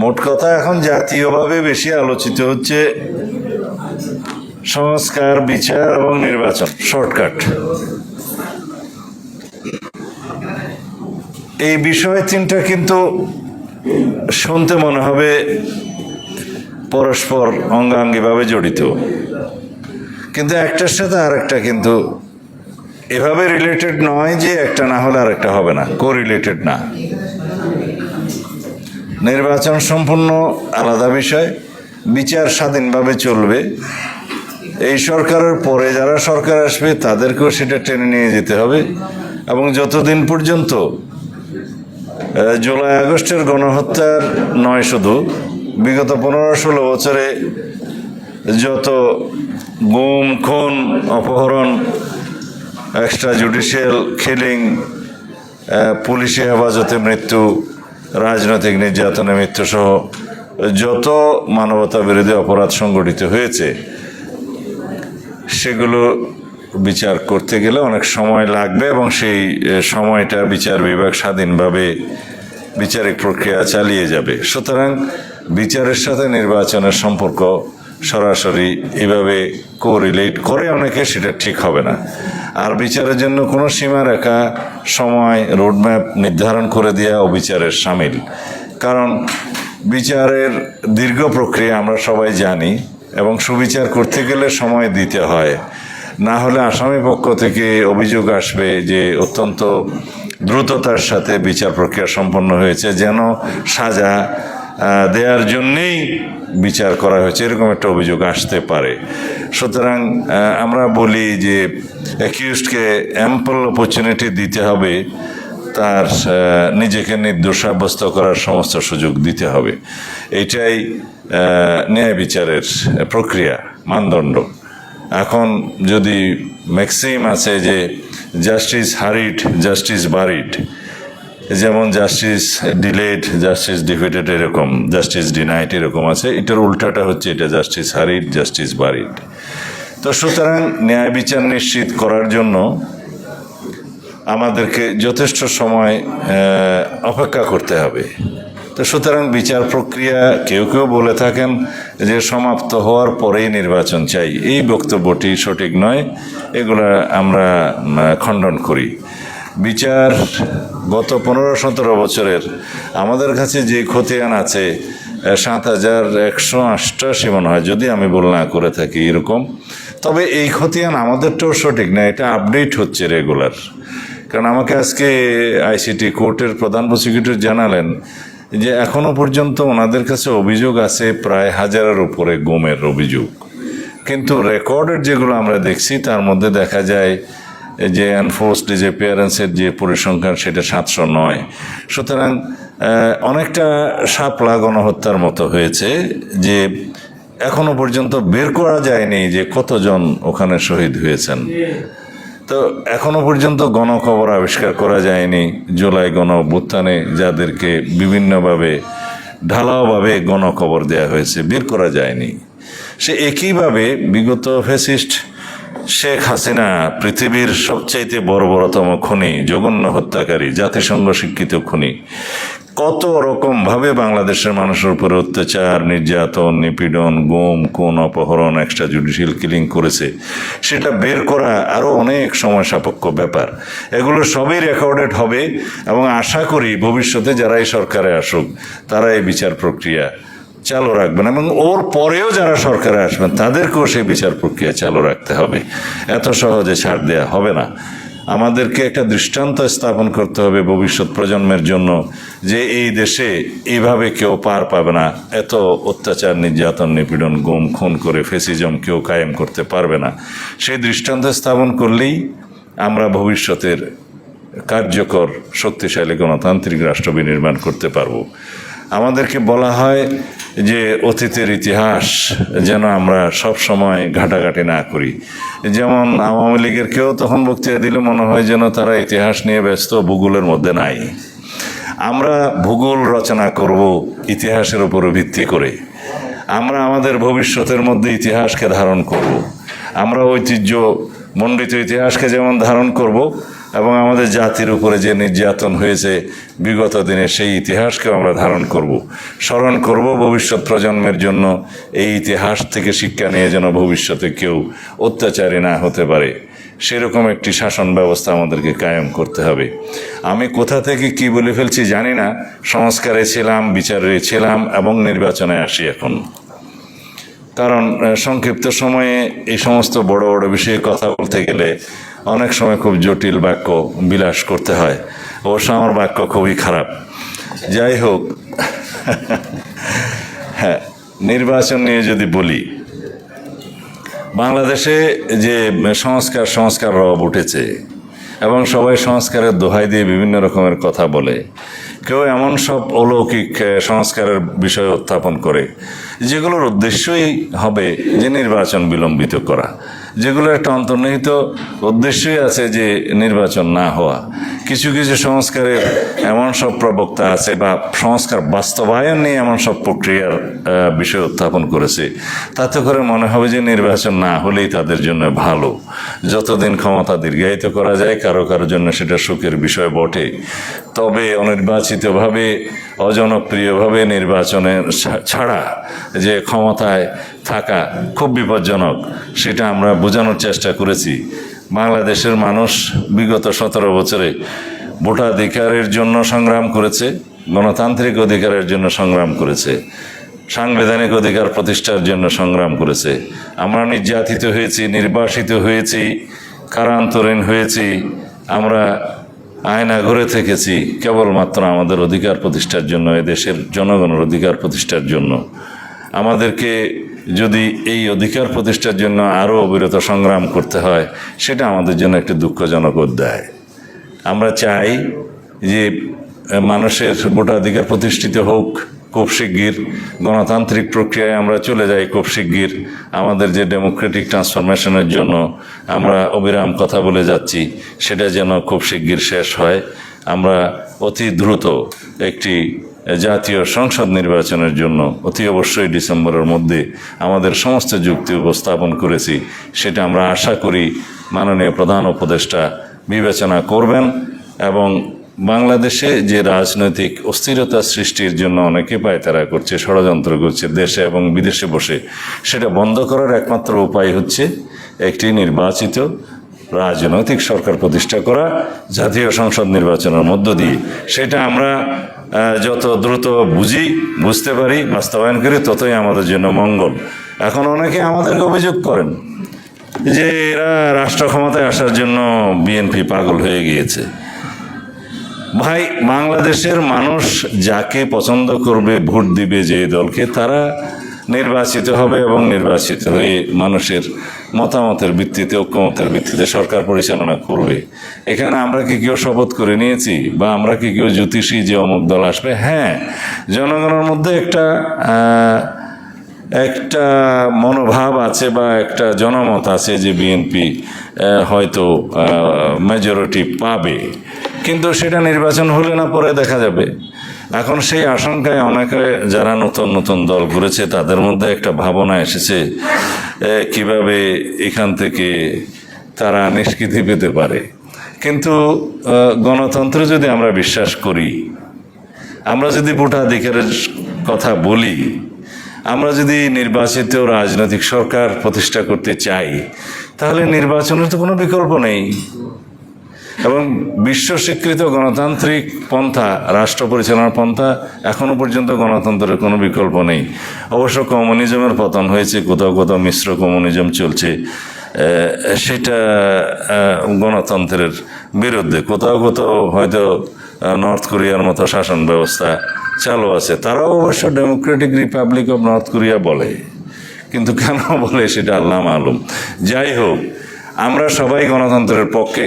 মোট কথা এখন জাতীয়ভাবে বেশি আলোচিত হচ্ছে সংস্কার, বিচার এবং নির্বাচন, শর্টকাট। এই বিষয় তিনটা কিন্তু শুনতে মনে হবে পরস্পর অঙ্গাঙ্গিভাবে জড়িত। কিন্তু একটার সাথে আরেকটা কিন্তু এভাবে রিলেটেড নয় যে একটা না হলে আরেকটা হবে না কো রিলেটেড না। নির্বাচন সম্পূর্ণ আলাদা বিষয়। বিচার স্বাধীনভাবে চলবে। এই সরকারের পরে যারা সরকার আসবে, তাদেরকেও সেটা টেনে নিয়ে যেতে হবে এবং যতদিন পর্যন্ত জুলাই, আগস্টের গণহত্যার নয় শুধু, বিগত পনেরো ষোলো বছরে যত গুম, খুন, অপহরণ এক্সট্রা জুডিশিয়াল কিলিং পুলিশি হেফাজতে মৃত্যু রাজনৈতিক নির্যাতনে মৃত্যুসহ যত মানবতা বিরোধী অপরাধ সংগঠিত হয়েছে, সেগুলো বিচার করতে গেলে অনেক সময় লাগবে এবং সেই সময়টা বিচার বিভাগ স্বাধীনভাবে বিচারিক প্রক্রিয়া চালিয়ে যাবে। সুতরাং বিচারের সাথে নির্বাচনের সম্পর্ক সরাসরি এভাবে কোরিলেট করে অনেকে সেটা ঠিক হবে না। আর বিচারের জন্য কোনো সীমারেখা, সময় রোডম্যাপ নির্ধারণ করে দেওয়া অবিচারের সামিল। কারণ বিচারের দীর্ঘ প্রক্রিয়া আমরা সবাই জানি এবং সুবিচার করতে গেলে সময় দিতে হয়। না হলে আসামি পক্ষ থেকে অভিযোগ আসবে যে অত্যন্ত দ্রুততার সাথে বিচার প্রক্রিয়া সম্পন্ন হয়েছে, যেন সাজা দেওয়ার জন্যেই বিচার করা হয়েছে, এরকম একটা অভিযোগ আসতে পারে। সুতরাং আমরা বলি যে অ্যাকিউজকে অ্যাম্পল অপরচুনিটি দিতে হবে, তার নিজেকে নির্দোষ সাব্যস্ত করার সমস্ত সুযোগ দিতে হবে। এটাই ন্যায় বিচারের প্রক্রিয়া, মানদণ্ড। এখন যদি ম্যাক্সিম আছে যে জাস্টিস হারিড জাস্টিস বারিড যেমন জাস্টিস ডিলেড জাস্টিস ডিফিটেড এরকম জাস্টিস ডিনাইট এরকম আছে। এটার উল্টাটা হচ্ছে এটা জাস্টিস হারিড জাস্টিস বারিড তো সুতরাং ন্যায় বিচার নিশ্চিত করার জন্য আমাদেরকে যথেষ্ট সময় অপেক্ষা করতে হবে। তো সুতরাং বিচার প্রক্রিয়া কেউ কেউ বলে থাকেন যে সমাপ্ত হওয়ার পরেই নির্বাচন চাই। এই বক্তব্যটি সঠিক নয়, এগুলা আমরা খণ্ডন করি। বিচার গত পনেরো সতেরো বছরের। আমাদের কাছে যে খতিয়ান আছে সাত হাজার একশো অষ্টাশি মনে হয়, যদি আমি বল না করে থাকি এরকম। তবে এই খতিয়ান আমাদেরটাও সঠিক না, এটা আপডেট হচ্ছে রেগুলার। কারণ আমাকে আজকে আইসিটি কোর্টের প্রধান প্রসিকিউটর জানালেন যে এখনও পর্যন্ত ওনাদের কাছে অভিযোগ আছে, প্রায় হাজারের উপরে গোমের অভিযোগ। কিন্তু রেকর্ডের যেগুলো আমরা দেখছি, তার মধ্যে দেখা যায় যে এনফোর্স ডিজেপিয়ারেন্সের যে পরিসংখ্যান, সেটা সাতশো নয়। সুতরাং অনেকটা সাপলা গণহত্যার মতো হয়েছে যে এখনও পর্যন্ত বের করা যায়নি যে কতজন ওখানে শহীদ হয়েছেন। তো এখনও পর্যন্ত গণখবর আবিষ্কার করা যায়নি। জুলাই গণ অভ্যুত্থানে যাদেরকে বিভিন্নভাবে, ঢালাওভাবে গণখবর দেওয়া হয়েছে, বের করা যায়নি। সে একইভাবে বিগত ফেসিস্ট শেখ হাসিনা পৃথিবীর সবচাইতে বড় বড়তম খুনি, জঘন্য হত্যাকারী, জাতিসংঘ শিক্ষিত খুনি। কত রকম ভাবে বাংলাদেশের মানুষের উপরে অত্যাচার, নির্যাতন, নিপীড়ন, গুম কোন অপহরণ এক্সট্রা জুডিশিয়াল কিলিং করেছে, সেটা বের করা আরও অনেক সময় সাপেক্ষ ব্যাপার। এগুলো সবই রেকর্ডেড হবে এবং আশা করি ভবিষ্যতে যারা এই সরকারে আসুক, তারা এই বিচার প্রক্রিয়া চালু রাখবেন এবং ওর পরেও যারা সরকারে আসবেন, তাদেরকেও সেই বিচার প্রক্রিয়া চালু রাখতে হবে। এত সহজে ছাড় দেওয়া হবে না। আমাদেরকে একটা দৃষ্টান্ত স্থাপন করতে হবে ভবিষ্যৎ প্রজন্মের জন্য যে এই দেশে এইভাবে কেউ পার পাবে না। এত অত্যাচার, নির্যাতন, নিপীড়ন, গুম, খুন করে ফেসিজম কেউ কায়েম করতে পারবে না। সেই দৃষ্টান্ত স্থাপন করলেই আমরা ভবিষ্যতের কার্যকর, শক্তিশালী গণতান্ত্রিক রাষ্ট্র বিনির্মাণ করতে পারব। আমাদেরকে বলা হয় যে অতীতের ইতিহাস যেন আমরা সব সময় ঘাটাঘাটি না করি। যেমন আওয়ামী লীগের কেউ তখন বক্তৃতা দিলে মনে হয় যেন তারা ইতিহাস নিয়ে ব্যস্ত, ভূগোলের মধ্যে নাই। আমরা ভূগোল রচনা করব ইতিহাসের উপর ভিত্তি করে। আমরা আমাদের ভবিষ্যতের মধ্যে ইতিহাসকে ধারণ করব। আমরা ঐতিহ্য মণ্ডিত ইতিহাসকে যেমন ধারণ করব এবং আমাদের জাতির উপরে যে নির্যাতন হয়েছে, বিগত দিনে সেই ইতিহাসকে আমরা ধারণ করব। স্মরণ করব ভবিষ্যৎ প্রজন্মের জন্য এই ইতিহাস থেকে শিক্ষা নিয়ে যেন ভবিষ্যতে কেউ অত্যাচারী না হতে পারে। সেরকম একটি শাসন ব্যবস্থা আমাদেরকে কায়েম করতে হবে। আমি কোথা থেকে কি বলে ফেলছি জানি না। সংস্কারে ছিলাম, বিচারে ছিলাম এবং নির্বাচনে আসি এখন। কারণ সংক্ষিপ্ত সময়ে এই সমস্ত বড় বড় বিষয়ে কথা বলতে গেলে অনেক সময় খুব জটিল বাক্য বিলাস করতে হয়। অবশ্য আমার বাক্য খুবই খারাপ। যাই হোক হ্যাঁ নির্বাচন নিয়ে যদি বলি, বাংলাদেশে যে সংস্কার সংস্কার রব উঠেছে এবং সবাই সংস্কারের দোহাই দিয়ে বিভিন্ন রকমের কথা বলে, কেউ এমন সব অলৌকিক সংস্কারের বিষয় উত্থাপন করে, যেগুলোর উদ্দেশ্যই হবে যে নির্বাচন বিলম্বিত করা। যেগুলোর একটা অন্তর্নিহিত উদ্দেশ্যই আছে যে নির্বাচন না হওয়া। কিছু কিছু সংস্কারের এমন সব প্রবক্তা আছে বা সংস্কার বাস্তবায়ন নিয়ে এমন সব প্রক্রিয়ার বিষয় উত্থাপন করেছে। তাতে করে মনে হবে যে নির্বাচন না হলেই তাদের জন্য ভালো। যতদিন ক্ষমতা দীর্ঘায়িত করা যায়, কারও কারোর জন্য সেটা সুখের বিষয় বটে। তবে অনির্বাচিতভাবে, অজনপ্রিয়ভাবে নির্বাচনে ছা- ছাড়া যে ক্ষমতায় থাকা খুব বিপজ্জনক, সেটা আমরা বোঝানোর চেষ্টা করেছি। বাংলাদেশের মানুষ বিগত সতেরো বছরে ভোটাধিকারের জন্য সংগ্রাম করেছে, গণতান্ত্রিক অধিকারের জন্য সংগ্রাম করেছে, সাংবিধানিক অধিকার প্রতিষ্ঠার জন্য সংগ্রাম করেছে। আমরা নির্যাতিত হয়েছি, নির্বাসিত হয়েছি, কারান্তরীণ হয়েছি, আমরা আয়না ঘুরে থেকেছি কেবলমাত্র আমাদের অধিকার প্রতিষ্ঠার জন্য, এদেশের জনগণের অধিকার প্রতিষ্ঠার জন্য। আমাদেরকে যদি এই অধিকার প্রতিষ্ঠার জন্য আরও অবিরত সংগ্রাম করতে হয়, সেটা আমাদের জন্য একটি দুঃখজনক অধ্যায়। আমরা চাই যে মানুষের ভোটাধিকার প্রতিষ্ঠিত হোক খুব শিগগির। গণতান্ত্রিক প্রক্রিয়ায় আমরা চলে যাই খুব শিগগির। আমাদের যে ডেমোক্রেটিক ট্রান্সফরমেশনের জন্য আমরা অবিরাম কথা বলে যাচ্ছি, সেটা যেন খুব শিগগির শেষ হয়। আমরা অতি দ্রুত একটি জাতীয় সংসদ নির্বাচনের জন্য অতি অবশ্যই ডিসেম্বরের মধ্যে আমাদের সমস্ত যুক্তি উপস্থাপন করেছি, সেটা আমরা আশা করি মাননীয় প্রধান উপদেষ্টা বিবেচনা করবেন এবং বাংলাদেশে যে রাজনৈতিক অস্থিরতা সৃষ্টির জন্য অনেকে পায়তারা করছে, ষড়যন্ত্র করছে দেশে এবং বিদেশে বসে, সেটা বন্ধ করার একমাত্র উপায় হচ্ছে একটি নির্বাচিত রাজনৈতিক সরকার প্রতিষ্ঠা করা, জাতীয় সংসদ নির্বাচনের মধ্য দিয়ে। সেটা আমরা যত দ্রুত বুঝি, বুঝতে পারি, বাস্তবায়ন করি, ততই আমাদের জন্য মঙ্গল। এখন অনেকে আমাদেরকে অভিযোগ করেন যে এরা রাষ্ট্র ক্ষমতায় আসার জন্য বিএনপি পাগল হয়ে গিয়েছে। ভাই, বাংলাদেশের মানুষ যাকে পছন্দ করবে, ভোট দিবে যে দলকে, তারা নির্বাচিত হবে এবং নির্বাচিত হয়ে মানুষের মতামতের ভিত্তিতে, ঐক্যমতের ভিত্তিতে সরকার পরিচালনা করবে। এখানে আমরা কি কেউ শপথ করে নিয়েছি? বা আমরা কি কেউ জ্যোতিষী যে অমুক দল আসবে? হ্যাঁ জনগণের মধ্যে একটা একটা মনোভাব আছে বা একটা জনমত আছে যে বিএনপি হয়তো মেজরিটি পাবে। কিন্তু সেটা নির্বাচন হলে না, পরে দেখা যাবে। এখন সেই আশঙ্কায় অনেকে যারা নতুন নতুন দল ঘুরেছে তাদের মধ্যে একটা ভাবনা এসেছে কীভাবে এখান থেকে তারা নিষ্কৃতি পেতে পারে। কিন্তু গণতন্ত্র যদি আমরা বিশ্বাস করি, আমরা যদি ভোটাধিকারের কথা বলি, আমরা যদি নির্বাচিত রাজনৈতিক সরকার প্রতিষ্ঠা করতে চাই, তাহলে নির্বাচনের তো কোনো বিকল্প নেই। এবং বিশ্ব স্বীকৃত গণতান্ত্রিক পন্থা, রাষ্ট্র পরিচালনার পন্থা এখনও পর্যন্ত গণতন্ত্রের কোনো বিকল্প নেই। অবশ্য কমিউনিজমের পতন হয়েছে, কোথাও কোথাও মিশ্র কমিউনিজম চলছে সেটা গণতন্ত্রের বিরুদ্ধে। কোথাও কোথাও হয়তো নর্থ কোরিয়ার মতো শাসন ব্যবস্থা চালু আছে। তারাও অবশ্য Democratic Republic of North Korea বলে। কিন্তু কেন বলে সেটা আল্লাহ মালুম। যাই হোক, আমরা সবাই গণতন্ত্রের পক্ষে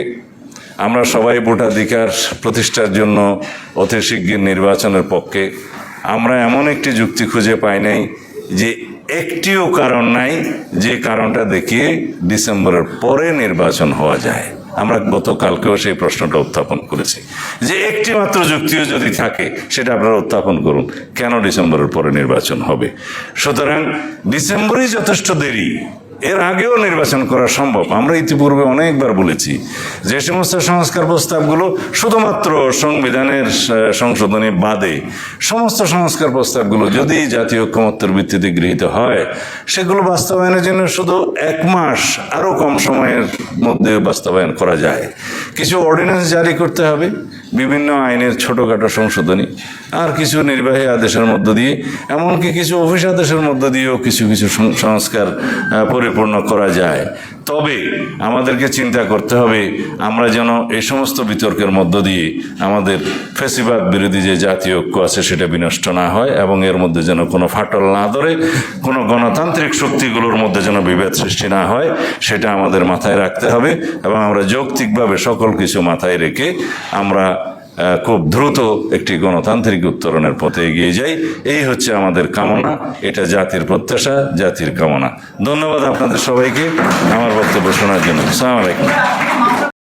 আমরা সবাই ভোটাধিকার প্রতিষ্ঠার জন্য অতি শিগগির নির্বাচনের পক্ষে। আমরা এমন একটি যুক্তি খুঁজে পাই নাই যে একটিও কারণ নাই যে কারণটা দেখিয়ে ডিসেম্বরের পরে নির্বাচন হওয়া যায়। আমরা গতকালকেও সেই প্রশ্নটা উত্থাপন করেছি। যে একটি মাত্র যুক্তিও যদি থাকে, সেটা আপনারা উত্থাপন করুন। কেন ডিসেম্বরের পরে নির্বাচন হবে? সুতরাং ডিসেম্বরই যথেষ্ট দেরি। এর আগেও নির্বাচন করা সম্ভব। আমরা ইতিপূর্বে অনেকবার বলেছি যে সমস্ত সংস্কার প্রস্তাবগুলো শুধুমাত্র সংবিধানের সংশোধনী বাদে সমস্ত সংস্কার প্রস্তাবগুলো যদি জাতীয় ঐক্যমত্যের ভিত্তিতে গৃহীত হয়, সেগুলো বাস্তবায়নের জন্য শুধু এক মাস আরও কম সময়ের মধ্যে বাস্তবায়ন করা যায়। কিছু অর্ডিন্যান্স জারি করতে হবে। বিভিন্ন আইনের ছোটোখাটো সংশোধনী, আর কিছু নির্বাহী আদেশের মধ্য দিয়ে, এমনকি কিছু অফিস আদেশের মধ্য দিয়েও কিছু কিছু সংস্কার পরিপূর্ণ করা যায়। তবে আমাদেরকে চিন্তা করতে হবে, আমরা যেন এই সমস্ত বিতর্কের মধ্য দিয়ে আমাদের ফেসিবাদ বিরোধী যে জাতীয় ঐক্য আছে সেটা বিনষ্ট না হয় এবং এর মধ্যে যেন কোনো ফাটল না ধরে, কোনো গণতান্ত্রিক শক্তিগুলোর মধ্যে যেন বিভেদ সৃষ্টি না হয়, সেটা আমাদের মাথায় রাখতে হবে এবং আমরা যৌক্তিকভাবে সকল কিছু মাথায় রেখে আমরা খুব দ্রুত একটি গণতান্ত্রিক উত্তরণের পথে এগিয়ে যাই। এই হচ্ছে আমাদের কামনা, এটা জাতির প্রত্যাশা, জাতির কামনা। ধন্যবাদ আপনাদের সবাইকে। আমার বক্তব্য শোনার জন্য। সালাম আলাইকুম।